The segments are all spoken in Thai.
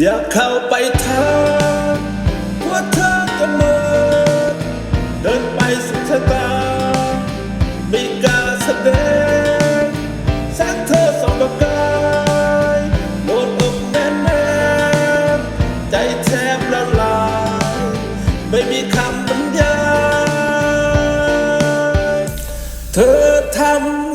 อยากเข้าไปทางว่าเธอก็เมินเดินไปสุดชะตามีการแสดงแสงเธอส่องประกายโดนอกแน่นแน่นใจแทบละลาย ไม่มีคำบรรยายเธอทำ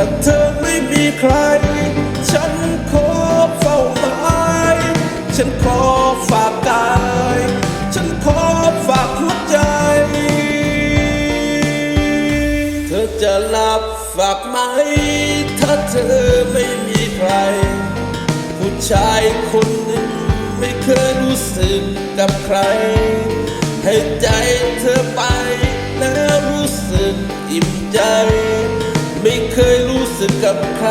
ถ้าเธอไม่มีใคร ฉันขอเฝ้าหมายฉันขอฝากกาย ฉันขอฝากหัวใจ เธอจะรับฝากไหม ถ้าเธอไม่มีใคร ผู้ชายคนหนึ่งไม่เคยรู้สึกกับใคร ให้ใจเธอไปแล้วรู้สึกอิ่มใจ กับใคร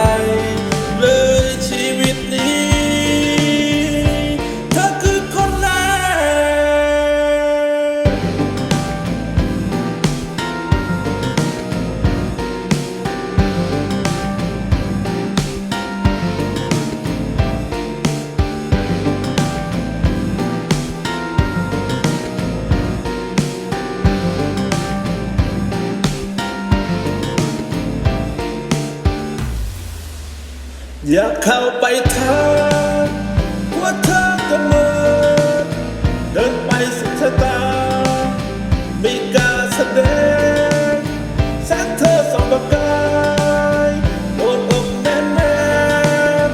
อยากเข้าไปทางว่าเธอก็มินเดินไปสุดชะตา มีการแสดงแสงเธอส่องประกายโดนอกแน่นแน่น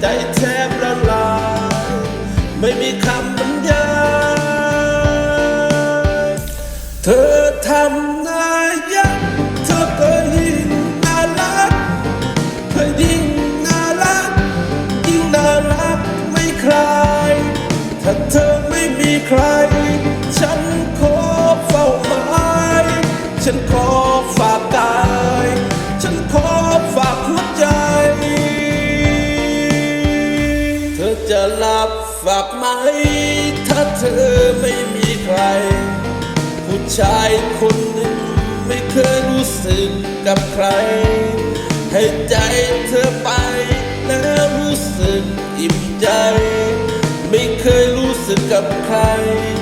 ใจแทบละลาย ไม่มีคำบรรยายเธอทำ เธอไม่มีใคร ฉันขอเฝ้าหมายฉันขอฝากกาย ฉันขอฝากหัวใจ เธอจะรับฝากไหม ถ้าเธอไม่มีใคร ผู้ชายคนหนึ่งไม่เคยรู้สึกกับใคร ให้ใจเธอไปแล้วรู้สึกอิ่มใจ กับใคร